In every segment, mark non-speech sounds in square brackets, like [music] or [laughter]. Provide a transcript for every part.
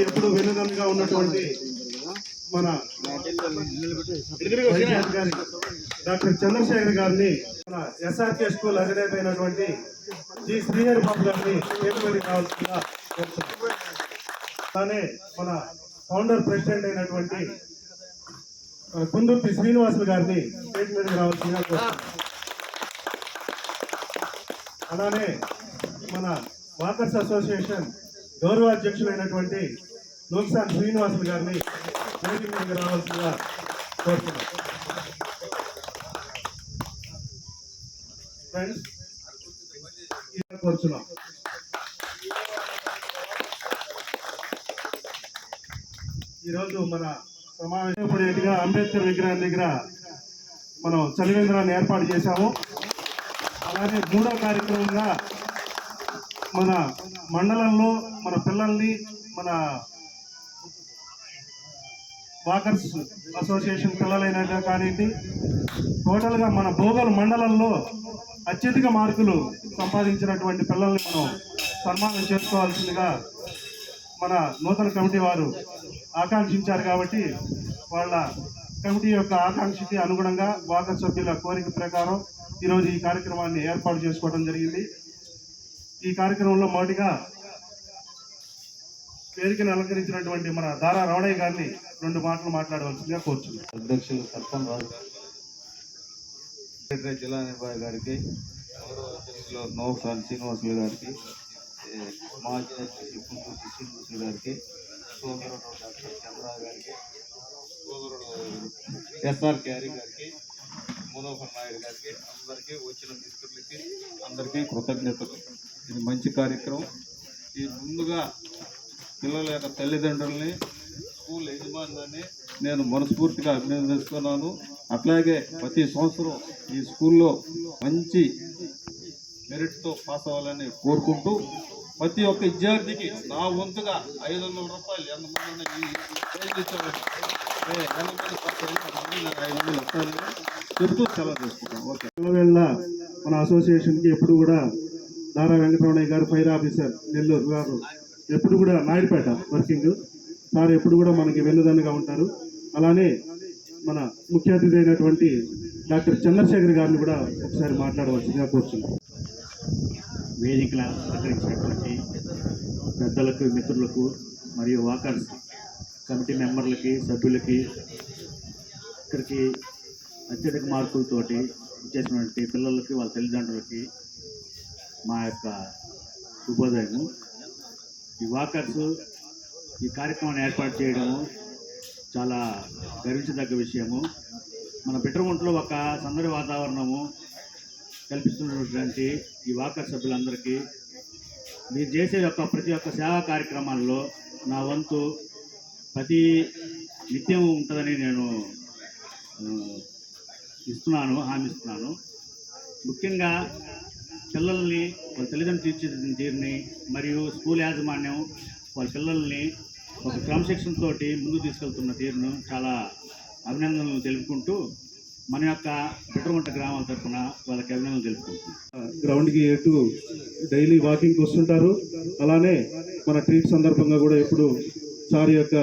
ఎప్పుడు వెనుదన్నుగా ఉన్నటువంటి మన డాక్టర్ చంద్రశేఖర్ గారిని మన ఎస్ఆర్కే స్కూల్ అధినేత అయినటువంటి జి శ్రీహరి బాబు గారిని చేతులకి కావాల్సిందిగా అలానే మన ఫౌండర్ ప్రెసిడెంట్ అయినటువంటి కుందుర్తి శ్రీనివాసులు గారిని స్టేట్ మీదకి రావాల్సిందిగా అలానే మన వాకర్స్ అసోసియేషన్ గౌరవ అధ్యక్షులైనటువంటి లోక్సాన్ శ్రీనివాసులు గారిని వేదిక మీదకి రావాల్సిందిగా కోరుతున్నాం. ఫ్రెండ్స్ ఈరోజు మన సమావేశపడేట్టుగా అంబేద్కర్ విగ్రహం దగ్గర మనం చలివేంద్రాన్ని ఏర్పాటు చేశాము. అలాగే మూడో కార్యక్రమంగా మన మండలంలో మన పిల్లల్ని మన వాకర్స్ అసోసియేషన్ పిల్లలైన కానివ్వండి టోటల్గా మన భోగల్ మండలంలో అత్యధిక మార్కులు సంపాదించినటువంటి పిల్లల్ని మనం సన్మానం చేసుకోవాల్సిందిగా మన నూతన కమిటీ వారు ఆకాంక్షించారు కాబట్టి వాళ్ళ కమిటీ యొక్క ఆకాంక్షకి అనుగుణంగా వాకర్ సభ్యుల కోరిక ప్రకారం ఈరోజు ఈ కార్యక్రమాన్ని ఏర్పాటు చేసుకోవడం జరిగింది. ఈ కార్యక్రమంలో మొదటిగా వేదికను అలంకరించినటువంటి మన దారా రమణయ్య గారిని రెండు మాటలు మాట్లాడవలసిందిగా కోరుచున్నాను. అధ్యక్షులు సర్పం రాజు. జిల్లా నిర్వాహి గారికి నోసాన్ శ్రీనివాసులు గారికి మాజీ అధ్యక్షులు కుంటూరు శ్రీనివాసులు గారికి డాక్టర్ చంద్ర గారికి సోదరుడు ఎస్ఆర్ క్యారీ గారికి మనోహర్ నాయుడు గారికి అందరికీ వచ్చిన మిత్రులకి అందరికీ కృతజ్ఞతలు. ఇది మంచి కార్యక్రమం. ఈ ముందుగా పిల్లల యొక్క తల్లిదండ్రుల్ని స్కూల్ యజమానులని నేను మనస్ఫూర్తిగా అభినందిస్తున్నాను. అట్లాగే ప్రతి సంవత్సరం ఈ స్కూల్లో మంచి మెరిట్తో పాస్ అవ్వాలని కోరుకుంటూ ప్రతి ఒక్క విద్యార్థికి నా వంతుగా ఐదు వందల రూపాయలు ఎంతమంది ఉన్న చెబుతూ సెలవు తీసుకుంటాం. ఓకే. మన అసోసియేషన్కి ఎప్పుడు కూడా దారా వెంకటరమణయ్య గారు ఫైర్ ఆఫీసర్ నెల్లూరు గారు. ఎప్పుడు కూడా నాయుడుపేట వర్కింగ్. సార్ ఎప్పుడు కూడా మనకి వెన్నుదన్నుగా ఉంటారు. అలానే మన ముఖ్య అతిథి అయినటువంటి డాక్టర్ చంద్రశేఖర్ గారిని కూడా ఒకసారి మాట్లాడవలసిందిగా కోరుతున్నాం వేదికల సహకరించినటువంటి పెద్దలకు మిత్రులకు మరియు వాకర్స్ కమిటీ మెంబర్లకి సభ్యులకి ఇక్కడికి అత్యధిక మార్కులతోటి ఇచ్చేసినటువంటి పిల్లలకి వాళ్ళ తల్లిదండ్రులకి మా యొక్క శుభోదయము. ఈ వాకర్స్ ఈ కార్యక్రమాన్ని ఏర్పాటు చేయడము చాలా గర్వించదగ్గ విషయము. మన పిట్రగుంటలో ఒక సందడి వాతావరణము కల్పిస్తున్నటువంటి ఈ వాకర్ సభ్యులందరికీ మీరు చేసే యొక్క ప్రతి ఒక్క సేవా కార్యక్రమాల్లో నా వంతు ప్రతి నిత్యం ఉంటుందని నేను ఇస్తున్నాను హామీ ఇస్తున్నాను. ముఖ్యంగా పిల్లల్ని వాళ్ళ తల్లిదండ్రులు తీర్చిదిద్దిన తీరుని మరియు స్కూల్ యాజమాన్యం వాళ్ళ పిల్లల్ని ఒక క్రమశిక్షణ తోటి ముందుకు తీసుకెళ్తున్న తీరును చాలా అభినందనలు తెలుపుకుంటూ మన యొక్క బిడ్డగుంట గ్రామాల తరఫున వాళ్ళకి అభినందనలు తెలుపుకుంటున్నాం. గ్రౌండ్కి ఎటు డైలీ వాకింగ్కి వస్తుంటారు. అలానే మన ట్రీట్ సందర్భంగా కూడా ఎప్పుడు సార్ యొక్క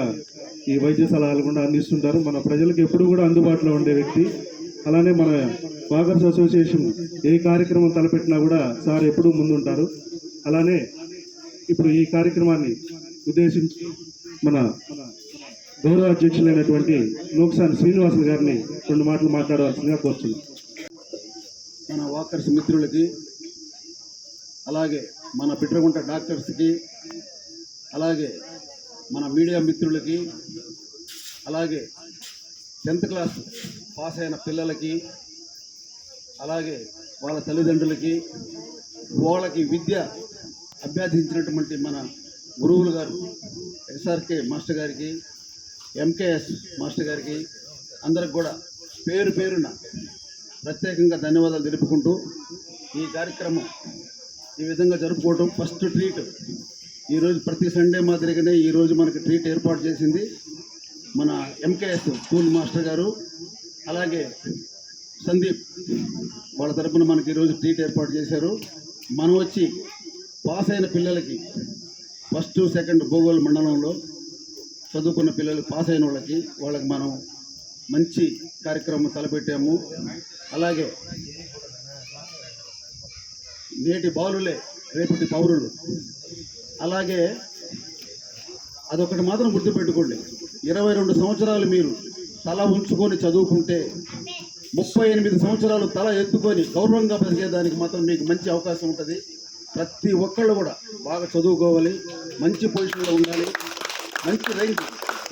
ఈ వైద్య సలహాలు కూడా అందిస్తుంటారు. మన ప్రజలకు ఎప్పుడు కూడా అందుబాటులో ఉండే వ్యక్తి. అలానే మన వాకర్స్ అసోసియేషన్ ఏ కార్యక్రమం తలపెట్టినా కూడా సార్ ఎప్పుడూ ముందుంటారు. అలానే ఇప్పుడు ఈ కార్యక్రమాన్ని ఉద్దేశించి మన గౌరవ అధ్యక్షులైనటువంటి నోక్సాన్ శ్రీనివాసులు గారిని రెండు మాటలు మాట్లాడవలసిందిగా కోరుతున్నాం మన వాకర్స్ మిత్రులకి అలాగే మన పిట్రగుంట డాక్టర్స్కి అలాగే మన మీడియా మిత్రులకి అలాగే టెన్త్ క్లాస్ పాస్ అయిన పిల్లలకి అలాగే వాళ్ళ తల్లిదండ్రులకి వాళ్ళకి విద్య అభ్యర్థించినటువంటి మన గురువులు గారు ఎస్ఆర్కే మాస్టర్ గారికి ఎంకేఎస్ మాస్టర్ గారికి అందరికి కూడా పేరు పేరున ప్రత్యేకంగా ధన్యవాదాలు తెలుపుకుంటూ ఈ కార్యక్రమం ఈ విధంగా జరుపుకోవడం ఫస్ట్ ట్రీట్. ఈరోజు ప్రతి సండే మాదిరిగానే ఈరోజు మనకి ట్రీట్ ఏర్పాటు చేసింది. మన ఎంకేఎస్ స్కూల్ మాస్టర్ గారు అలాగే సందీప్ వాళ్ళ తరపున మనకి ఈరోజు ట్రీట్ ఏర్పాటు చేశారు. మనం వచ్చి పాస్ అయిన పిల్లలకి ఫస్ట్ సెకండ్ భూగోళ మండలంలో చదువుకున్న పిల్లలు పాస్ అయిన వాళ్ళకి వాళ్ళకి మనం మంచి కార్యక్రమం తలపెట్టాము. అలాగే నేటి బాలులే రేపటి పౌరులు. అలాగే అదొకటి మాత్రం గుర్తుపెట్టుకోండి. ఇరవై రెండు సంవత్సరాలు మీరు తల ఉంచుకొని చదువుకుంటే ముప్పై ఎనిమిది సంవత్సరాలు తల ఎత్తుకొని గౌరవంగా బతికేదానికి మాత్రం మీకు మంచి అవకాశం ఉంటుంది. ప్రతి ఒక్కళ్ళు కూడా బాగా చదువుకోవాలి మంచి పొజిషన్లో ఉండాలి మంచి రైలు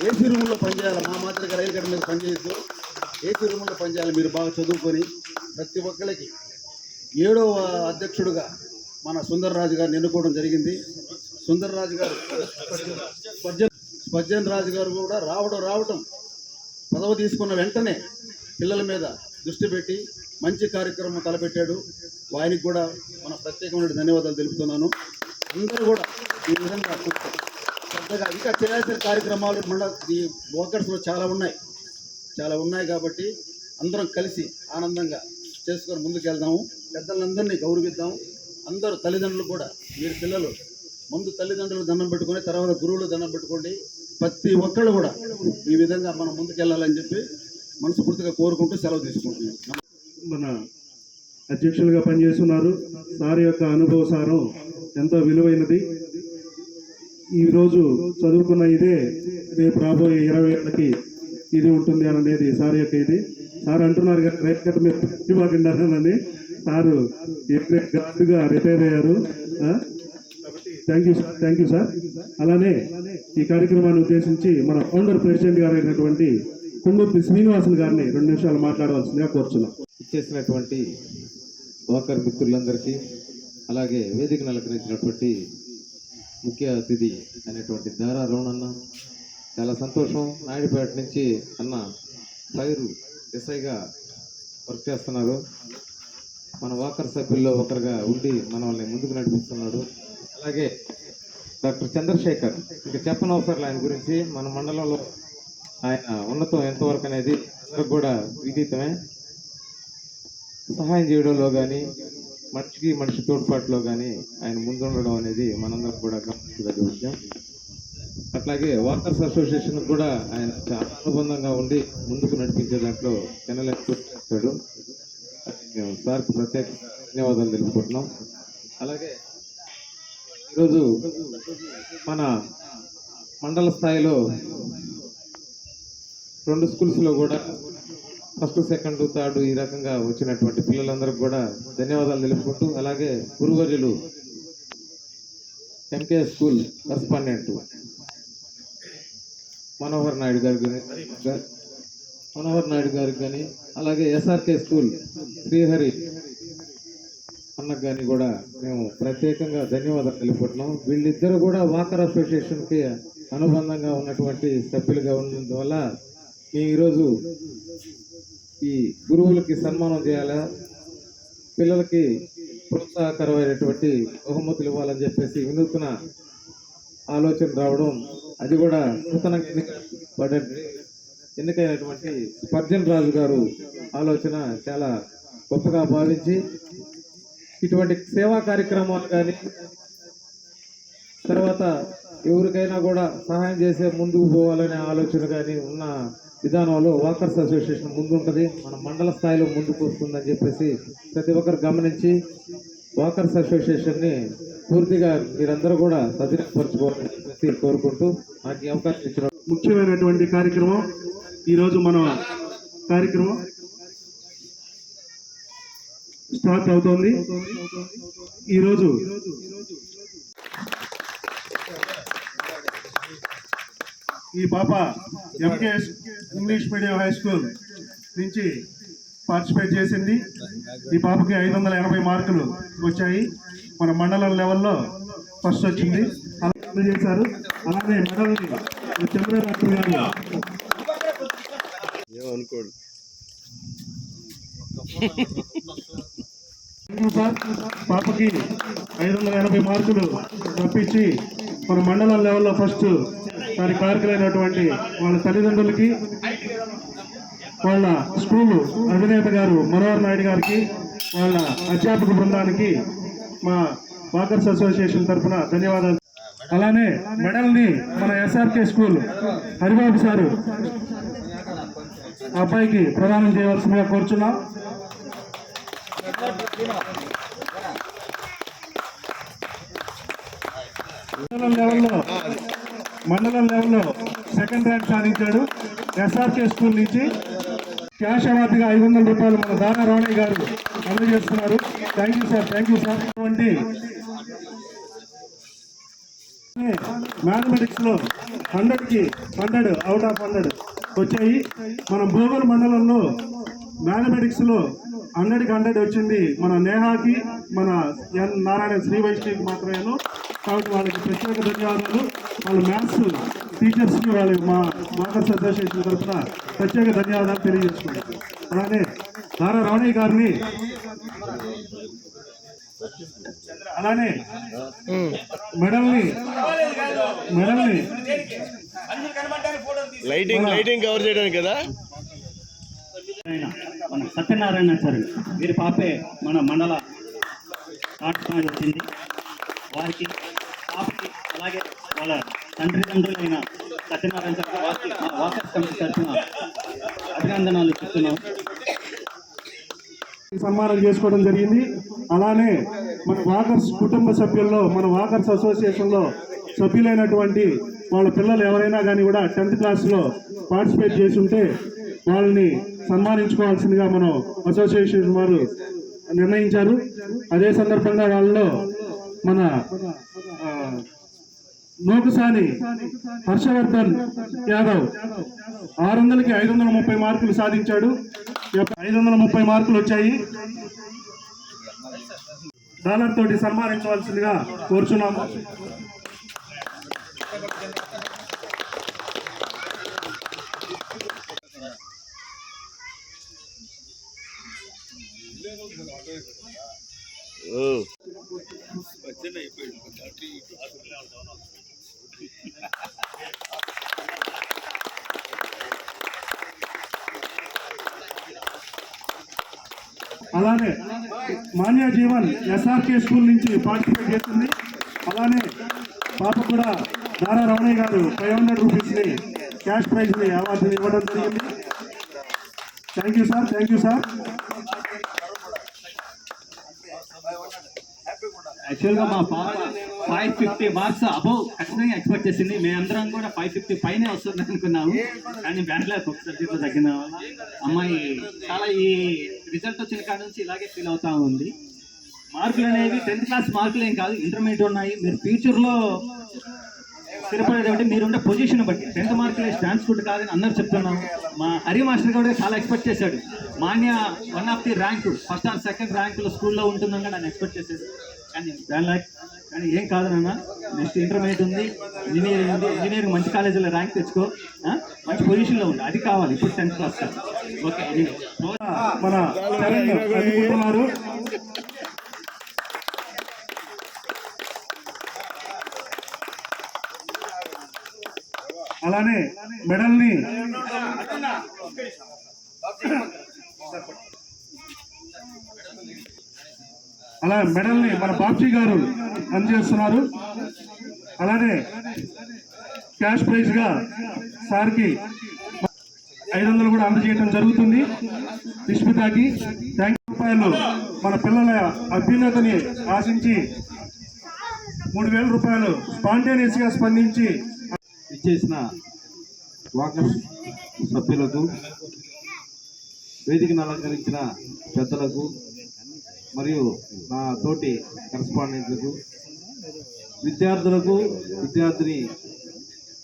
ఏసీ రూమ్లో పనిచేయాలి. మా మాదిరిగా రైలు గడ్డ మీద పనిచేయద్దు. ఏసీ రూమ్లో పనిచేయాలి మీరు బాగా చదువుకొని ప్రతి ఒక్కరికి ఏడవ అధ్యక్షుడుగా మన సుందర్రాజు గారిని ఎన్నుకోవడం జరిగింది. సుందర్రాజు గారు. స్పర్జన్ స్పర్జన్ రాజు గారు కూడా రావడం రావటం పదవి తీసుకున్న వెంటనే పిల్లల మీద దృష్టి పెట్టి మంచి కార్యక్రమం తలపెట్టాడు. ఆయనకి కూడా మన ప్రత్యేకమైన ధన్యవాదాలు తెలుపుతున్నాను. అందరూ కూడా ఈ విధంగా పెద్దగా ఇంకా చేయాల్సిన కార్యక్రమాలు మన ఈ వర్కర్స్లో చాలా ఉన్నాయి. చాలా ఉన్నాయి కాబట్టి అందరం కలిసి ఆనందంగా చేసుకొని ముందుకెళ్దాము. పెద్దలందరినీ గౌరవిద్దాం అందరూ తల్లిదండ్రులు కూడా మీరు పిల్లలు ముందు తల్లిదండ్రులు దండం పెట్టుకొని తర్వాత గురువులు దండం పెట్టుకోండి. ప్రతి ఒక్కళ్ళు కూడా ఈ విధంగా మనం ముందుకెళ్ళాలని చెప్పి మనస్ఫూర్తిగా కోరుకుంటూ సెలవు తీసుకుంటున్నాం. మన అధ్యక్షులుగా పనిచేస్తున్నారు. సార్ యొక్క అనుభవ సారం ఎంతో విలువైనది. ఈరోజు చదువుకున్న ఇదే రేపు రాబోయే ఇరవై ఏళ్ళకి ఇది ఉంటుంది అనేది సార్ యొక్క ఇది. సార్ అంటున్నారు కదా రైట్ కట్ మీరు ఇవ్వకుండారని సారు గార్డుగా రిటైర్ అయ్యారు thank you sir thank you sir అలానే ఈ కార్యక్రమాన్ని ఉద్దేశించి మన ఫౌండర్ ప్రెసిడెంట్ గారు అయినటువంటి కుంగుర్తి శ్రీనివాసులు గారిని రెండు నిమిషాలు మాట్లాడవలసిందిగా కోరుచున్నాం. ఇచ్చేసినటువంటి వాకర్ మిత్రులందరికీ అలాగే వేదికను అలంకరించినటువంటి ముఖ్య అతిథి అనేటువంటి దారా రోణన్న చాలా సంతోషం. నాయుడుపేట నుంచి అన్న ఫైరు ఎస్ఐగా వర్క్ చేస్తున్నారు. మన వాకర్ సభ్యుల్లో ఒకరుగా ఉండి మనల్ని ముందుకు నడిపిస్తున్నాడు. అలాగే డాక్టర్ చంద్రశేఖర్ ఇంకా చెప్పనవసరం ఆయన గురించి మన మండలంలో ఆయన ఉన్నతం ఎంతవరకు అనేది అందరికి కూడా విదితమే. సహాయం చేయడంలో కానీ మనిషికి మనిషి తోడ్పాటులో కానీ ఆయన ముందుండడం అనేది మనందరం కూడా గమనించదగ్గ విషయం. అట్లాగే వాకర్స్ అసోసియేషన్ కూడా ఆయన చాలా అనుబంధంగా ఉండి ముందుకు నడిపించే దాంట్లో కెనలకు చేస్తాడు. మేము సార్కు ప్రత్యేక ధన్యవాదాలు తెలుపుకుంటున్నాం. అలాగే ఈరోజు మన మండల స్థాయిలో రెండు స్కూల్స్లో కూడా ఫస్ట్ సెకండ్ థర్డ్ ఈ రకంగా వచ్చినటువంటి పిల్లలందరికీ కూడా ధన్యవాదాలు తెలుపుకుంటూ అలాగే గురువర్యులు MK school correspondent Manohar Naidu గారు మనోహర్ నాయుడు గారికి కానీ అలాగే ఎస్ఆర్కే స్కూల్ శ్రీహరి అన్నకు కానీ కూడా మేము ప్రత్యేకంగా ధన్యవాదాలు తెలుపుకుంటున్నాం. వీళ్ళిద్దరూ కూడా వాకర్ అసోసియేషన్కి అనుబంధంగా ఉన్నటువంటి సభ్యులుగా ఉన్నందువల్ల మేము ఈరోజు ఈ గురువులకి సన్మానం చేయాలా పిల్లలకి ప్రోత్సాహకరమైనటువంటి బహుమతులు ఇవ్వాలని చెప్పేసి వినూత్న ఆలోచన రావడం అది కూడా నూతనంగా ఎన్నికబడ్డ ఎన్నికైనటువంటి స్పర్జన్ రాజు గారు ఆలోచన చాలా గొప్పగా భావించి ఇటువంటి సేవా కార్యక్రమాలు కానీ తర్వాత ఎవరికైనా కూడా సహాయం చేసే ముందుకు పోవాలనే ఆలోచన కానీ ఉన్న విధానంలో వాకర్స్ అసోసియేషన్ ముందుంటుంది. మన మండల స్థాయిలో ముందుకు వస్తుందని చెప్పేసి ప్రతి ఒక్కరు గమనించి వాకర్స్ అసోసియేషన్ని పూర్తిగా మీరందరూ కూడా సద్వినియోగపరచుకోవాలని చెప్పేసి కోరుకుంటూ నాకు అవకాశం ఇచ్చిన ముఖ్యమైనటువంటి కార్యక్రమం ఈరోజు మన కార్యక్రమం. స్టార్ట్ అవుతోంది. ఈరోజు ఈ పాప MKS English medium high school నుంచి పార్టిసిపేట్ చేసింది. ఈ పాపకి ఐదు వందల ఎనభై మార్కులు వచ్చాయి. మన మండలం లెవెల్లో ఫస్ట్ వచ్చింది. అలా చేశారు. మెడల్ని చంద్రరాత్రి గారు. [laughs] పాపకి ఐదు వందల ఎనభై మార్కులు తప్పించి మన మండలం లెవెల్లో ఫస్ట్ వారి కారకులైనటువంటి వాళ్ళ తల్లిదండ్రులకి వాళ్ళ స్కూలు అధినేత గారు మనోహర్ నాయుడు గారికి వాళ్ళ అధ్యాపక బృందానికి మా వాకర్స్ అసోసియేషన్ తరఫున ధన్యవాదాలు. అలానే మెడల్ని మన ఎస్ఆర్కే స్కూల్ హరిబాబు సారు అబ్బాయికి ప్రదానం చేయవలసిందిగా కోరుచున్నాం. మండలం లెవెల్లో మండలం లెవెల్లో సెకండ్ ర్యాంక్ సాధించాడు. ఎస్ఆర్కే స్కూల్ నుంచి క్యాష్ అవార్డుగా ఐదు వందల రూపాయలు మన దానా రాణి గారు అందజేస్తున్నారు thank you sir thank you sir అటువంటి మ్యాథమెటిక్స్లో హండ్రెడ్కి హండ్రెడ్ అవుట్ ఆఫ్ హండ్రెడ్ వచ్చాయి. మన భూగోళ మండలంలో మ్యాథమెటిక్స్ లో హండ్రెడ్ హండ్రెడ్ వచ్చింది. మన నేహాకి మన ఎన్ నారాయణ శ్రీ వైష్ణవికి మాత్రమేను. కాబట్టి వాళ్ళకి ప్రత్యేక ధన్యవాదాలు. వాళ్ళ మ్యాథ్స్ టీచర్స్కి వాళ్ళ మా మార్కర్స్ అసోసియేషన్ తరఫున ప్రత్యేక ధన్యవాదాలు తెలియజేసుకుంటాం అలానే దారా రాణి గారిని అలానే మెడల్ని మెడల్ని లైటింగ్ లైటింగ్ కవర్ చేయడానికి కదా? ఆయన మన సత్యనారాయణ సార్. వీరి పాపే మన మండల ఆర్ట్స్ వచ్చింది. వారికి పాపకి అలాగే వాళ్ళ తండ్రి తండ్రులైన సత్యనారాయణ సార్ వారికి మా వాకర్స్ కమిటీ తరఫున అభినందనాలు చెప్తున్నాం. సన్మానం చేసుకోవడం జరిగింది. అలానే మన వాకర్స్ కుటుంబ సభ్యుల్లో మన వాకర్స్ అసోసియేషన్లో సభ్యులైనటువంటి వాళ్ళ పిల్లలు ఎవరైనా కానీ కూడా టెన్త్ క్లాస్లో పార్టిసిపేట్ చేసి ఉంటే వాళ్ళని సన్మానించుకోవాల్సిందిగా మనం అసోసియేషన్ వారు నిర్ణయించారు. అదే సందర్భంగా వాళ్ళలో మన నోకుసాని హర్షవర్ధన్ యాదవ్ ఆరు వందలకి ఐదు వందల ముప్పై మార్కులు సాధించాడు. ఐదు వందల ముప్పై మార్కులు వచ్చాయి. డాలర్ తోటి సన్మానించవలసిందిగా కోరుచున్నాము. అలానే మాన్య జీవన్ ఎస్ఆర్కే స్కూల్ నుంచి పార్టిసిపేట్ చేస్తుంది అలానే పాప కూడా దారా రమణయ్య గారు ఫైవ్ హండ్రెడ్ రూపీస్ని క్యాష్ ప్రైజ్ని అవార్డుని ఇవ్వడం జరిగింది. Thank you sir thank you sir. యాక్చువల్గా మా పాప ఫైవ్ ఫిఫ్టీ మార్క్స్ అబౌవ్ ఖచ్చితంగా ఎక్స్పెక్ట్ చేసింది. మేమందరం కూడా ఫైవ్ ఫిఫ్టీ పైనే వస్తుంది అనుకున్నాము. కానీ బ్యాంక్లో ఒక సబ్జెక్ట్లో తగ్గిన వల్ల అమ్మాయి చాలా ఈ రిజల్ట్ వచ్చిన కాడ నుంచి ఇలాగే ఫీల్ అవుతా ఉంది. మార్కులు అనేవి టెన్త్ క్లాస్ మార్కులు ఏం కాదు ఇంటర్మీడియట్ ఉన్నాయి. మీరు ఫ్యూచర్లో స్థిరపడేది అంటే మీరుండే పొజిషన్ బట్టి. టెన్త్ మార్కులే స్టాండ్స్ ఫుడ్ కాదని అందరూ చెప్తున్నాము మా హరి మాస్టర్ కూడా చాలా ఎక్స్పెక్ట్ చేశాడు. Manya one of the rank first or second ర్యాంకులో స్కూల్లో ఉంటుందని కూడా నేను ఎక్స్పెక్ట్ చేశాడు. దాని లైక్ కానీ ఏం కాదు నాన్న నెక్స్ట్ ఇంటర్మీడియట్ ఉంది ఇంజనీరింగ్ ఉంది ఇంజనీరింగ్ మంచి కాలేజీలో ర్యాంక్ తెచ్చుకో మంచి పొజిషన్లో ఉంది అది కావాలి ఇప్పుడు టెన్త్ క్లాస్ ఓకే మన అలానే మెడల్ని అలా మెడల్ని మన బాబ్జీ గారు అందజేస్తున్నారు. అలానే క్యాష్ ప్రైజ్గా సార్కి ఐదు వందలు కూడా అందజేయడం జరుగుతుంది. నిష్మితాకి థ్యాంక్ రూపాయలు మన పిల్లల అభ్యున్నతని ఆశించి మూడు వేల రూపాయలు స్పాంటేనియస్గా స్పందించి ఇచ్చేసిన వాకర్ సభ్యులకు వేదికను అలంకరించిన పెద్దలకు మరియు నా తోటి కరస్పాండెంట్లకు విద్యార్థులకు విద్యార్థిని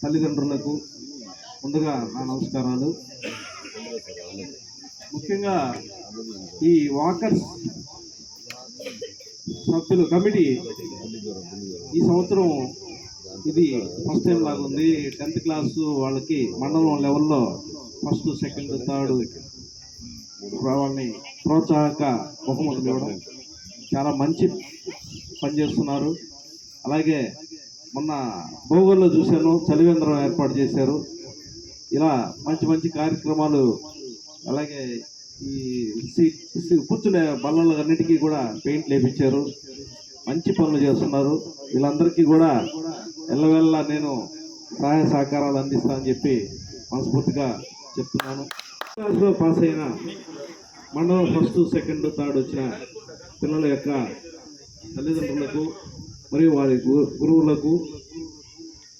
తల్లిదండ్రులకు ముందుగా నా నమస్కారాలు. ముఖ్యంగా ఈ వాకర్స్ సభ్యులు కమిటీ ఈ సంవత్సరం ఇది ఫస్ట్ టైం లాగా ఉంది టెన్త్ క్లాస్ వాళ్ళకి మండలం లెవెల్లో ఫస్ట్ సెకండ్ థర్డ్ వాళ్ళని ప్రోత్సాహక బహుమతులు ఇవ్వడం చాలా మంచి పని చేస్తున్నారు. అలాగే మొన్న భూగోళ్ళు చూశాను చలివేంద్రం ఏర్పాటు చేశారు. ఇలా మంచి మంచి కార్యక్రమాలు అలాగే ఈ కూర్చునే బల్లలు అన్నిటికీ కూడా పెయింట్ లేపించారు. మంచి పనులు చేస్తున్నారు. వీళ్ళందరికీ కూడా ఎల్లవెల్ల నేను సహాయ సహకారాలు అందిస్తానని చెప్పి మనస్ఫూర్తిగా చెప్తున్నాను. పాస్ అయిన మండలం ఫస్ట్ సెకండ్ థర్డ్ వచ్చిన పిల్లల యొక్క తల్లిదండ్రులకు మరియు వారి గు- గురువులకు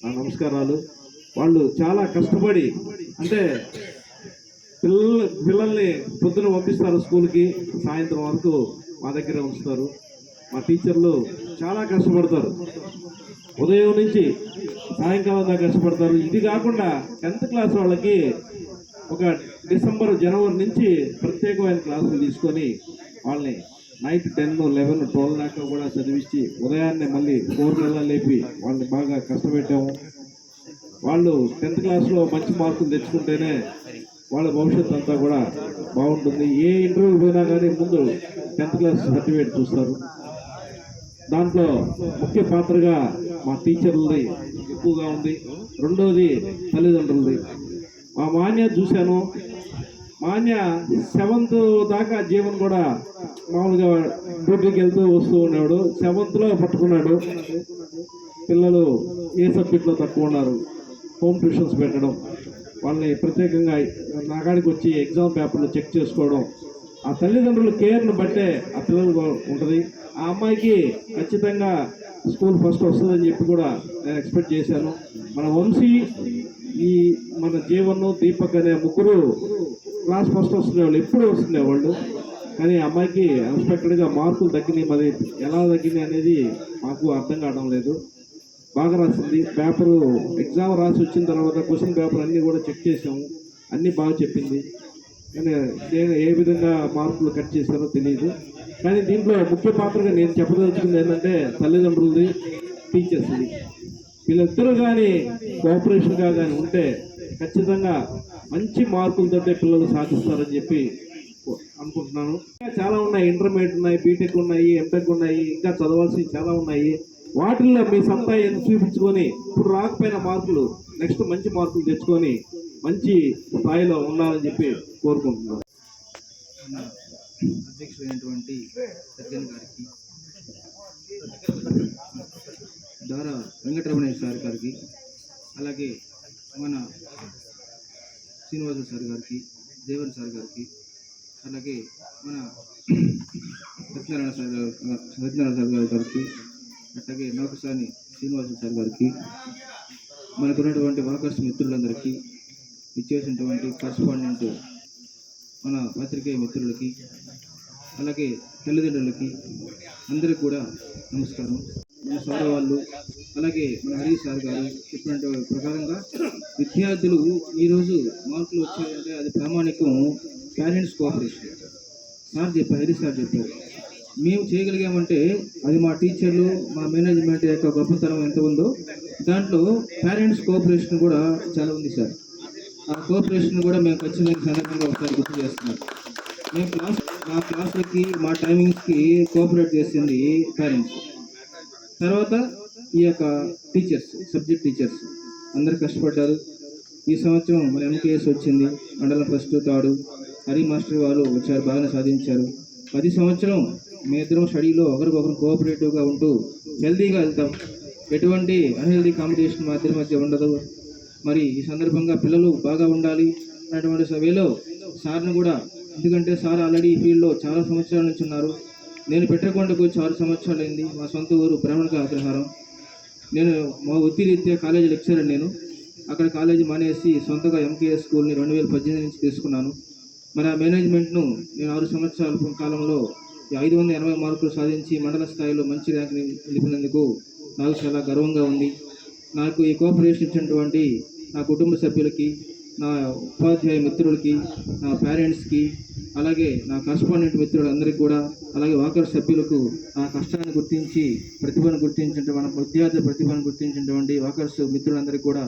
నా నమస్కారాలు. వాళ్ళు చాలా కష్టపడి అంటే పిల్లల పిల్లల్ని పొద్దున పంపిస్తారు స్కూల్కి సాయంత్రం వరకు మా దగ్గర ఉంచుతారు. మా టీచర్లు చాలా కష్టపడతారు. ఉదయం నుంచి సాయంకాలం దాకా కష్టపడతారు. ఇది కాకుండా టెన్త్ క్లాస్ వాళ్ళకి ఒక డిసెంబర్ జనవరి నుంచి ప్రత్యేకమైన క్లాసులు తీసుకొని వాళ్ళని నైట్ టెన్ లెవెన్ ట్వెల్వ్ దాకా కూడా చదివించి ఉదయాన్నే మళ్ళీ ఫోర్ నెలల లేపి వాళ్ళని బాగా కష్టపెట్టాము. వాళ్ళు టెన్త్ క్లాస్లో మంచి మార్కులు తెచ్చుకుంటేనే వాళ్ళ భవిష్యత్తు అంతా కూడా బాగుంటుంది. ఏ ఇంటర్వ్యూ పోయినా కానీ ముందు టెన్త్ క్లాస్ సర్టిఫికేట్ చూస్తారు. దాంట్లో ముఖ్య పాత్రగా మా టీచర్లది ఎక్కువగా ఉంది. రెండోది తల్లిదండ్రులది. మా మాన్య చూశాను. మాన్య సెవెంత్ దాకా జీవన్ కూడా మామూలుగా డ్యూటీకి వెళ్తూ వస్తూ ఉన్నాడు సెవెంత్లో పట్టుకున్నాడు. పిల్లలు ఏ సబ్జెక్ట్లో తక్కువ ఉన్నారు? హోమ్ ట్యూషన్స్ పెట్టడం. వాళ్ళని ప్రత్యేకంగా నాగాడికి వచ్చి ఎగ్జామ్ పేపర్లు చెక్ చేసుకోవడం. ఆ తల్లిదండ్రుల కేర్ను బట్టే ఆ పిల్లలు ఉంటుంది. ఆ అమ్మాయికి ఖచ్చితంగా స్కూల్ ఫస్ట్ వస్తుందని చెప్పి కూడా నేను ఎక్స్పెక్ట్ చేశాను. మన వంశీ ఈ మన జీవన్ దీపక్ అనే ముగ్గురు క్లాస్ ఫస్ట్ వస్తుండేవాళ్ళు ఎప్పుడు వస్తుండేవాళ్ళు కానీ అమ్మాయికి అన్స్పెక్టెడ్గా మార్కులు తగ్గినాయి. మరి ఎలా తగ్గినాయి అనేది మాకు అర్థం కావడం లేదు. బాగా రాసింది. పేపరు ఎగ్జామ్ రాసి వచ్చిన తర్వాత క్వశ్చన్ పేపర్ అన్నీ కూడా చెక్ చేసాము అన్నీ బాగా చెప్పింది. కానీ నేను ఏ విధంగా మార్కులు కట్ చేశారో తెలియదు కానీ దీంట్లో ముఖ్య పాత్రగా నేను చెప్పదలుచుకుంది ఏంటంటే తల్లిదండ్రులది టీచర్స్ది వీళ్ళిద్దరూ కానీ కోఆపరేషన్గా కానీ ఉంటే ఖచ్చితంగా మంచి మార్కులతోటే పిల్లలు సాధిస్తారని చెప్పి అనుకుంటున్నాను. ఇంకా చాలా ఉన్నాయి ఇంటర్మీడియట్ ఉన్నాయి బీటెక్ ఉన్నాయి ఎంటెక్ ఉన్నాయి ఇంకా చదవాల్సినవి చాలా ఉన్నాయి. వాటిల్లో మీ సత్తా ఎంత చూపించుకొని ఇప్పుడు రాకపోయిన మార్కులు నెక్స్ట్ మంచి మార్కులు తెచ్చుకొని మంచి స్థాయిలో ఉండాలని చెప్పి కోరుకుంటున్నాను. అధ్యక్షుడైనటువంటి సజ్జన్ గారికి. ద్వారా వెంకటరమణయ్య సార్ గారికి అలాగే మన శ్రీనివాస సార్ గారికి దేవన్ సార్ గారికి అలాగే మన సత్యనారాయణ సార్ గారు సత్యనారాయణ సార్ గారి గారికి అట్లాగే నౌకసాని శ్రీనివాస సార్ గారికి మనకున్నటువంటి వాకర్స్ మిత్రులందరికీ ఇచ్చేసినటువంటి కరస్పాండెంట్ మన పత్రికేయ మిత్రులకి అలాగే తల్లిదండ్రులకి అందరికి కూడా నమస్కారం. సార్ వాళ్ళు అలాగే మన హరీష్ సార్ గారు చెప్పినట్టు ప్రకారంగా విద్యార్థులు ఈరోజు మార్కులు వచ్చాయంటే అది ప్రామాణికం పేరెంట్స్ కోఆపరేషన్. సార్ చెప్పారు హరీష్ సార్ చెప్పారు. మేము చేయగలిగామంటే అది మా టీచర్లు మా మేనేజ్మెంట్ యొక్క గొప్పతనం ఎంత ఉందో దాంట్లో పేరెంట్స్ కోఆపరేషన్ కూడా చాలా ఉంది సార్. ఆ కోఆపరేషన్ కూడా మేము ఖచ్చితంగా సందర్భంగా ఒకసారి గుర్తు చేస్తున్నాం. మేము క్లాస్ మా క్లాసులకి మా టైమింగ్స్కి కోఆపరేట్ చేసింది పేరెంట్స్. తర్వాత ఈ యొక్క టీచర్స్ సబ్జెక్ట్ టీచర్స్ అందరు కష్టపడ్డారు. ఈ సంవత్సరం మన ఎంకేఎస్ వచ్చింది మండలం ఫస్ట్ థర్డ్ హరి మాస్టర్ వాళ్ళు వచ్చారు బాగానే సాధించారు. ప్రతి సంవత్సరం మీ ఇద్దరం స్టడీలో ఒకరికొకరు కోఆపరేటివ్గా ఉంటూ హెల్తీగా వెళ్తాం. ఎటువంటి అన్హెల్దీ కాంపిటీషన్ మా ఇద్దరి మధ్య ఉండదు. మరి ఈ సందర్భంగా పిల్లలు బాగా ఉండాలి అన్నటువంటి సభలో సార్ను కూడా ఎందుకంటే సార్ ఆల్రెడీ ఈ ఫీల్డ్లో చాలా సంవత్సరాల నుంచి ఉన్నారు. నేను పెట్టకొండకు వచ్చి ఆరు సంవత్సరాలు అయింది మా సొంత ఊరు బ్రాహ్మణ అగ్రహారం నేను మా వృత్తిరీత్యా కాలేజీ లెక్చరర్ నేను. అక్కడ కాలేజీ మానేసి సొంతగా ఎంకేఎస్ స్కూల్ని రెండు వేల పద్దెనిమిది నుంచి తీసుకున్నాను. మరి ఆ మేనేజ్మెంట్ను నేను ఆరు సంవత్సరాల కాలంలో ఐదు వందల ఎనభై మార్కులు సాధించి మండల స్థాయిలో మంచి ర్యాంక్ నిలిపినందుకు నాకు చాలా గర్వంగా ఉంది. నాకు ఈ కోఆపరేషన్ ఇచ్చినటువంటి నా కుటుంబ సభ్యులకి నా ఉపాధ్యాయ మిత్రులకి నా పేరెంట్స్కి అలాగే నా కరస్పాండెంట్ మిత్రులందరికీ కూడా అలాగే వాకర్ సభ్యులకు నా కష్టాన్ని గుర్తించి ప్రతిభను గుర్తించిన మన విద్యార్థి ప్రతిభను గుర్తించినటువంటి వాకర్స్ మిత్రులందరికీ కూడా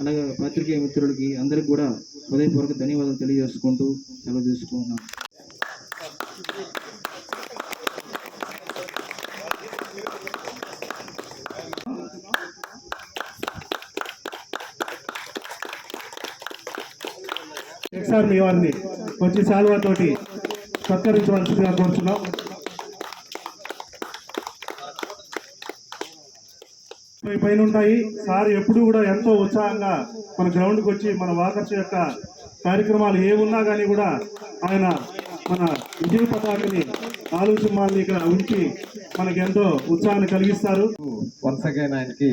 అలాగే పాత్రికేయ మిత్రులకి అందరికీ కూడా హృదయపూర్వక ధన్యవాదాలు తెలియజేసుకుంటూ సెలవు తీసుకుంటున్నాను. ఒకసారి మీ వారిని వచ్చి శాలువాతోటి సత్కరించవలసిందిగా కోరుతున్నాం పైన ఉంటాయి. సార్ ఎప్పుడు కూడా ఎంతో ఉత్సాహంగా మన గ్రౌండ్కి వచ్చి మన వాకర్స్ యొక్క కార్యక్రమాలు ఏ ఉన్నా కానీ కూడా ఆయన మన విజయ పతాకని నాలుగు ఇక్కడ ఉంచి మనకి ఎంతో ఉత్సాహాన్ని కలిగిస్తారు. వన్స్ అగైన్ ఆయనకి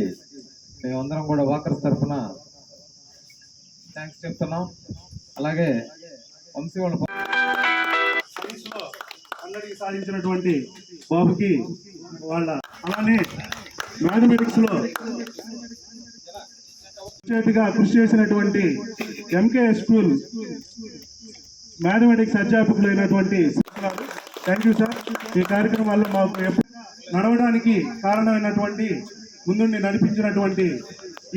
మేమందరం కూడా వాకర్స్ తరఫున థ్యాంక్స్ చెప్తున్నాం. అలాగే వంశీ వాళ్ళ సాధించినటువంటి బాబుకి వాళ్ళ అలానే మ్యాథమెటిక్స్లో చేతిగా కృషి చేసినటువంటి ఎంకే స్కూల్ మ్యాథమెటిక్స్ అధ్యాపకులు అయినటువంటి థ్యాంక్ యూ సార్. ఈ కార్యక్రమాల్లో మాకు నడవడానికి కారణమైనటువంటి ముందుండి నడిపించినటువంటి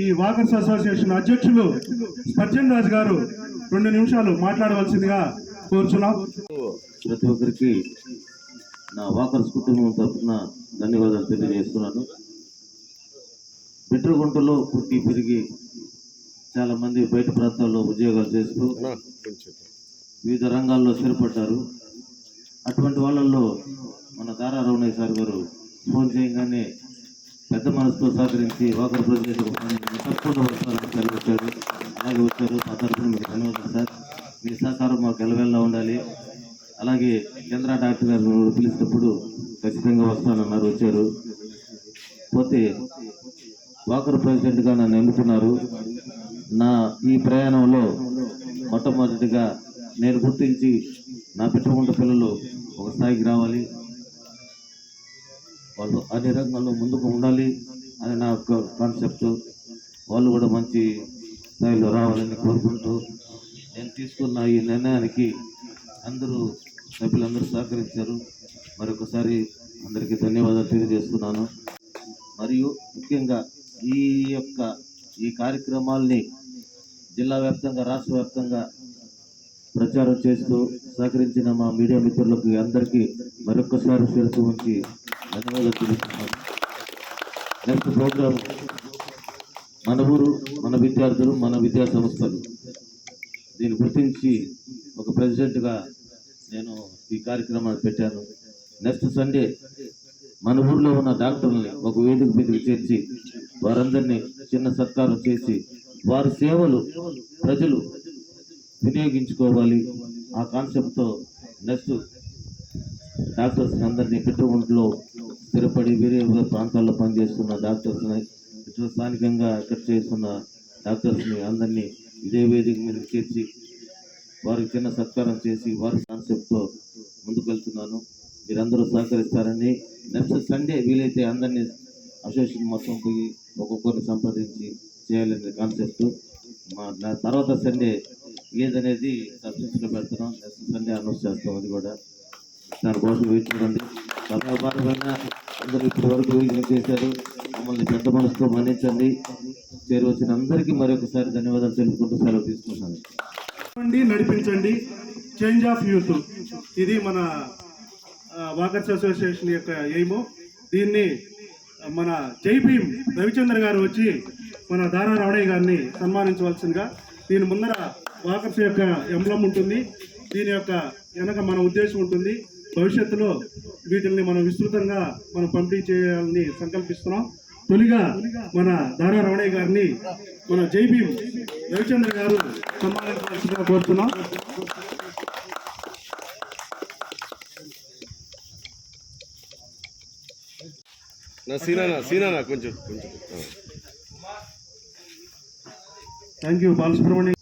ఈ వాకర్స్ అసోసియేషన్ అధ్యక్షులు సత్యన్ రాజు గారు రెండు నిమిషాలు మాట్లాడవలసిందిగా కోరుచున్నాం. ప్రతి ఒక్కరికి నా వాకర్స్ కుటుంబం తరఫున ధన్యవాదాలు తెలియజేస్తున్నాను. పెట్రోగుంటలో పుట్టి పెరిగి చాలా మంది బయట ప్రాంతాల్లో ఉద్యోగాలు చేస్తూ వివిధ రంగాల్లో స్థిరపడ్డారు. అటువంటి వాళ్ళల్లో మన దారా రమణయ్య సార్ గారు ఫోన్ చేయగానే పెద్ద మనసుతో సహకరించి వాకర్ ప్రజలకు తప్పకుండా వస్తారని తెలియజేశారు అలాగే వచ్చారు. ఆ తరఫున మీకు ధన్యవాదాలు సార్. మీ సహకారం మాకు ఎలవెల్లా ఉండాలి. అలాగే చంద్ర డాక్టర్ గారు పిలిచినప్పుడు ఖచ్చితంగా వస్తానన్నారు వచ్చారు. పోతే వాకర్ ప్రెసిడెంట్గా నన్ను ఎన్నుకున్నారు. నా ఈ ప్రయాణంలో మొట్టమొదటిగా నేను గుర్తించి నా పెట్టుకుంట పిల్లలు ఒక స్థాయికి రావాలి. వాళ్ళు అన్ని రంగంలో ముందుకు ఉండాలి అని నా యొక్క కాన్సెప్ట్ వాళ్ళు కూడా మంచి స్థాయిలో రావాలని కోరుకుంటూ నేను తీసుకున్న ఈ నిర్ణయానికి అందరూ సభ్యులందరూ సహకరించారు. మరొకసారి అందరికీ ధన్యవాదాలు తెలియజేస్తున్నాను. మరియు ముఖ్యంగా ఈ యొక్క ఈ కార్యక్రమాల్ని జిల్లా వ్యాప్తంగా రాష్ట్ర వ్యాప్తంగా ప్రచారం చేస్తూ సహకరించిన మా మీడియా మిత్రులకు అందరికీ మరొకసారి శిరసు ఉంచి ధన్యవాదాలు. తెలుస్తున్నాను నెక్స్ట్ ప్రోగ్రామ్ మన ఊరు మన విద్యార్థులు మన విద్యా సంస్థలు. దీన్ని గుర్తించి ఒక ప్రెసిడెంట్గా నేను ఈ కార్యక్రమాన్ని పెట్టాను. నెక్స్ట్ సండే మన ఊర్లో ఉన్న డాక్టర్లని ఒక వేదిక మీదకి చేర్చి వారందరినీ చిన్న సత్కారం చేసి వారి సేవలు ప్రజలు వినియోగించుకోవాలి. ఆ కాన్సెప్ట్తో నెక్స్ట్ డాక్టర్స్ అందరినీ పెట్టుకుంట్లో స్థిరపడి వేరే వేరే ప్రాంతాల్లో పనిచేస్తున్న డాక్టర్స్ని ఇటు స్థానికంగా ఇక్కడ చేస్తున్న డాక్టర్స్ని అందరినీ ఇదే వేదిక మీద చేర్చి వారికి చిన్న సత్కారం చేసి వారి కాన్సెప్ట్తో ముందుకు వెళ్తున్నాను మీరందరూ సహకరిస్తారని నెక్స్ట్ సండే వీలైతే అందరినీ అసోసియేషన్ మొత్తం పోయి ఒక్కొక్కరిని సంప్రదించి చేయాలనే కాన్సెప్ట్ మా నా తర్వాత సండే ఏదనేది సబ్జెక్ట్లో పెడుతున్నాం నెక్స్ట్ సండే అనౌన్స్ చేస్తాం అది కూడా. దానికోసం వెయిట్ చూడండి సమయ అందరూ ఇప్పటి వరకు ఏం చేశారు. మమ్మల్ని పెద్ద మనసుతో మన్నించండి. చేరువచ్చిన అందరికీ మరొకసారి ధన్యవాదాలు తెలుపుకుంటూ సెలవు తీసుకుంటాను నడిపించండి. చేంజ్ ఆఫ్ యూత్ ఇది మన వాకర్స్ అసోసియేషన్ యొక్క ఎయిము దీన్ని మన జై భీమ్ రవిచంద్ర గారు వచ్చి మన దారా రావణయ్య గారిని సన్మానించవలసిందిగా దీని ముందర వాకర్స్ యొక్క ఎంబ్లం ఉంటుంది. దీని యొక్క వెనక మన ఉద్దేశం ఉంటుంది. భవిష్యత్తులో వీటిని మనం విస్తృతంగా మనం పంపిణీ చేయాలని సంకల్పిస్తున్నాం. తొలిగా మన దారా రమణయ్య గారిని మన జై భీమ్ రవిచంద్ర గారు సన్మానించవలసిందిగా కోరుతున్నాం. నా సీనానా కొంచెం కొంచెం. Thank you Balasubrahmanyam